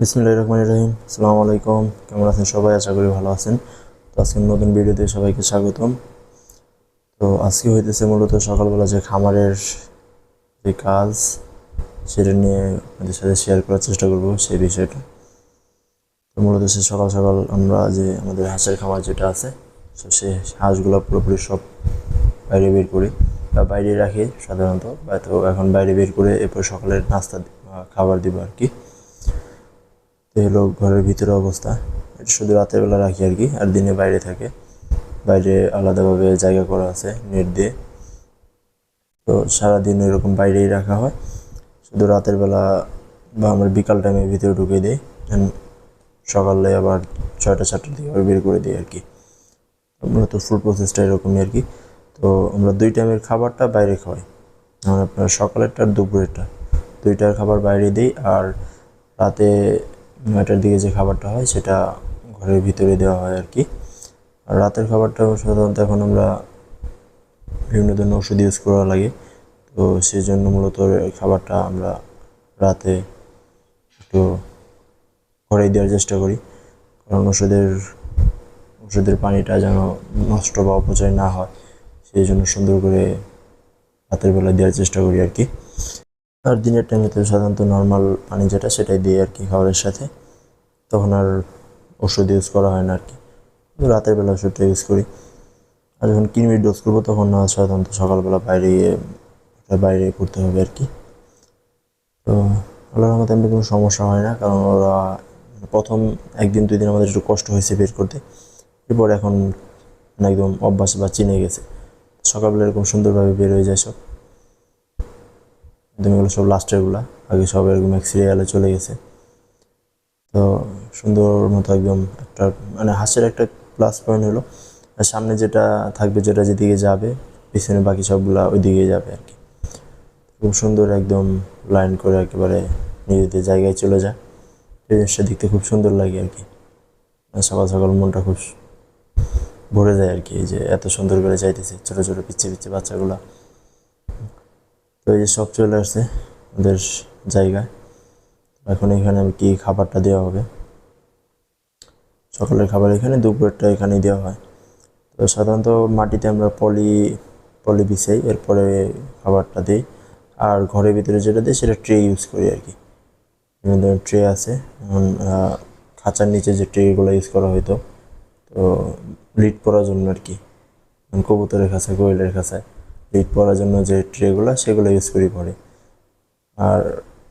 বিসমিল্লাহ রহমান রহিম। আসসালামু আলাইকুম। কেমন আছেন সবাই? আশা করি ভালো আছেন। তো আজকে নতুন ভিডিওতে সবাইকে স্বাগতম। তো আজকে হইতেছে মূলত সকালবেলা যে খামারের যে কাজ, সেটা নিয়ে আপনাদের সাথে শেয়ার করার চেষ্টা করব সেই বিষয়টা। তো মূলত সে সকাল সকাল আমরা যে আমাদের হাঁসের খামার যেটা আছে, তো সে হাঁসগুলো পুরোপুরি সব বাইরে বের করি। বা বাইরে রাখি সাধারণত, বা তো এখন বাইরে বের করে এরপর সকালের নাস্তা খাবার দিব আর কি। তো হলো ঘরের ভিতরে অবস্থা। এটা শুধু রাতের বেলা রাখি আর কি, আর দিনে বাইরে থাকে। বাইরে আলাদাভাবে জায়গা করা আছে, নেট দিয়ে। তো সারাদিন এরকম বাইরেই রাখা হয়। শুধু রাতের বেলা বা আমরা বিকাল টাইমে ভিতরে ঢুকে দিই। সকালে আবার ছয়টা, সাতটার দিকে আবার বের করে দিই আর কি। আমরা তো ফুড প্রসেসটা এরকমই আর কি। তো আমরা দুই টাইমের খাবারটা বাইরে খাওয়াই। যেমন আপনার সকালেরটা আর দুপুরেরটা। দুইটার খাবার বাইরে দিই আর রাতে নয়টার দিকে যে খাবারটা হয় সেটা ঘরের ভিতরে দেওয়া হয় আর কি। আর রাতের খাবারটা সাধারণত এখন আমরা বিভিন্ন ধরনের ওষুধ ইউজ করা লাগে। তো সেই জন্য মূলত খাবারটা আমরা রাতে একটু ঘরেই দেওয়ার চেষ্টা করি। কারণ ওষুধের ওষুধের পানিটা যেন নষ্ট বা অপচয় না হয় সেই জন্য সুন্দর করে রাতের বেলা দেওয়ার চেষ্টা করি আর কি। আর দিনের টাইমে তো সাধারণত নর্মাল পানি যেটা সেটাই দিয়ে আর কি খাবারের সাথে। তখন আর ওষুধ ইউজ করা হয় না আর কি। রাতের বেলা ওষুধটা ইউজ করি। আর যখন কিনবির ডোজ করব তখন না সাধারণত সকালবেলা বাইরে গিয়ে বাইরে করতে হবে আর কি। তো আল্লাহর রহমতে এমনি কোনো সমস্যা হয় না, কারণ ওরা প্রথম একদিন দুই দিন আমাদের একটু কষ্ট হয়েছে বের করতে। এরপর এখন একদম অভ্যাস বা চিনে গেছে। সকালবেলা এরকম সুন্দরভাবে বের হয়ে যায় সব। একদম এগুলো সব লাস্টেরগুলা আগে সব এরকম এক সিরিয়ালে চলে গেছে। তো সুন্দর মতো একদম একটা মানে হাঁসের একটা প্লাস পয়েন্ট হলো। আর সামনে যেটা থাকবে, যেটা যেদিকে যাবে, পিছনে বাকি সবগুলা ওই দিকে যাবে আর কি। খুব সুন্দর একদম লাইন করে একেবারে নিজেদের জায়গায় চলে যায়। এই জিনিসটা দেখতে খুব সুন্দর লাগে আর কি। সকাল সকাল মনটা খুব ভরে যায় আর কি। যে এত সুন্দর করে যাইতেছে, ছোটো ছোটো পিচ্ছে পিচ্ছে বাচ্চাগুলা। তো এই যে সব চলে আসছে ওদের জায়গায় এখন এখানে আমি কি খাবারটা দেওয়া হবে? সকালের খাবার এখানে, দুপুরেরটা এখানেই দেওয়া হয়। তো সাধারণত মাটিতে আমরা পলি পলি বিছাই, এরপরে খাবারটা দিই। আর ঘরের ভিতরে যেটা দিই সেটা ট্রে ইউজ করি আর কি। বিভিন্ন ধরনের ট্রে আছে, যেমন খাঁচার নিচে যে ট্রেগুলো ইউজ করা হতো তো লিড পরার জন্য আর কি। কবুতরের খাঁচায় কোয়েলের খাঁচায়। লিড পরার জন্য যে ট্রেগুলো সেগুলো ইউজ করি পরে। আর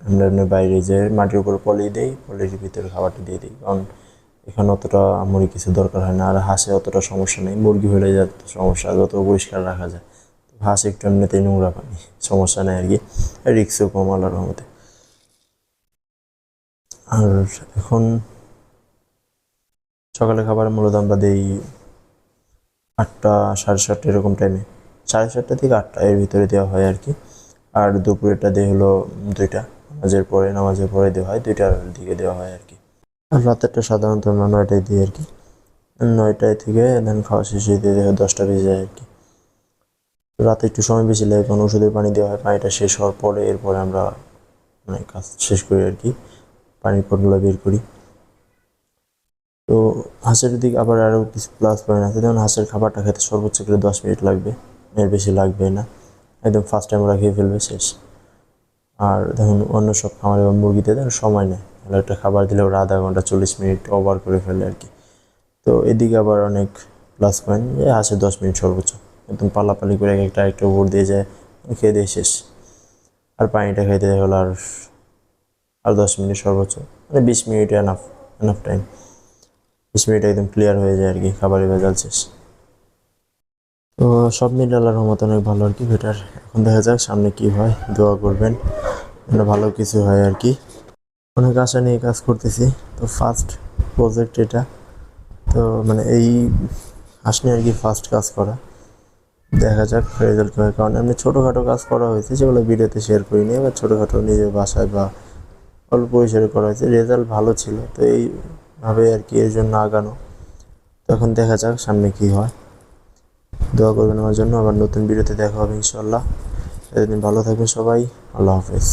আমরা এমনি বাইরে যে মাটির উপর পলি দিই, পলির ভিতরে খাবারটা দিয়ে দিই। কারণ এখানে অতটা মুরগি কিছু দরকার হয় না। আর হাঁসে অতটা সমস্যা নেই। মুরগি হলে যত সমস্যা, যত পরিষ্কার রাখা যায়। তো হাঁস একটু এমনিতেই নোংরা পানি, সমস্যা নেই আর কি। রিক্সও কম আল্লাহর রহমতে। আর এখন সকালে খাবার মূলত আমরা দিই আটটা, সাড়ে সাতটা এরকম টাইমে সাড়ে সাতটা থেকে আটটা এর ভিতরে দেওয়া হয় আর কি। আর দুপুরেরটা দেওয়া হলো দুইটা। নামাজের পরে নামাজের পরে দেওয়া হয়, দুইটার দিকে দেওয়া হয় আর কি। আর রাতেরটা সাধারণত আমরা নয়টায় দিই আর কি। নয়টায় থেকে দেন খাওয়া শেষে দিয়ে দেওয়া হয় দশটা বেজে যায় আর কি। রাতে একটু সময় বেশি লাগে, কারণ ওষুধের পানি দেওয়া হয়। পানিটা শেষ হওয়ার পরে, এরপরে আমরা মানে কাজ শেষ করি আর কি। পানির পটগুলো বের করি। তো হাঁসের দিকে আবার আরও কিছু প্লাস পয়েন্ট আছে। যেমন হাঁসের খাবারটা খেতে সর্বোচ্চ করে দশ মিনিট লাগবে। এর বেশি লাগবে না। একদম ফার্স্ট টাইম ওরা খেয়ে ফেলবে, শেষ। আর দেখুন, অন্য সব খামারে বা মুরগিতে দেখুন সময় নেয় তাহলে একটা খাবার দিলে ওরা আধা ঘণ্টা চল্লিশ মিনিট ওভার করে ফেলে আর কি। তো এদিকে আবার অনেক প্লাস পয়েন্ট যে হাঁসের দশ মিনিট সর্বোচ্চ। একদম পালাপালি করে এক একটা একটা উপর দিয়ে যায়, খেয়ে দিয়ে শেষ। আর পানিটা খাইতে হলো আর আর দশ মিনিট সর্বোচ্চ। মানে বিশ মিনিট এনাফ এনাফ টাইম বিশ মিনিট একদম ক্লিয়ার হয়ে যায় আর কি, খাবারের ভেজাল শেষ। তো সব মিলে আল্লাহর রহমত অনেক ভালো আর কি বেটার এখন দেখা যাক সামনে কি হয়, দোয়া করবেন। ভালো কিছু হয় আর কি। অনেক আশা নিয়ে কাজ করতেছি, তো ফার্স্ট প্রজেক্ট এটা। তো মানে এই হাঁস নিয়ে আর কি ফার্স্ট কাজ করা। দেখা যাক রেজাল্ট হয়, কারণ এমনি ছোটোখাটো কাজ করা হয়েছে, সেগুলো ভিডিওতে শেয়ার করি করিনি এবার ছোটোখাটো নিজের বাসায় বা অল্প পরিসরে করা হয়েছে রেজাল্ট ভালো ছিল। তো এইভাবে আর কি, এর জন্য আগানো। তখন দেখা যাক সামনে কি হয়। দোয়া করবেন আমার জন্য। আবার নতুন ভিডিওতে দেখা হবে ইনশাল্লাহ এতদিন ভালো থাকবেন সবাই। আল্লাহ হাফেজ।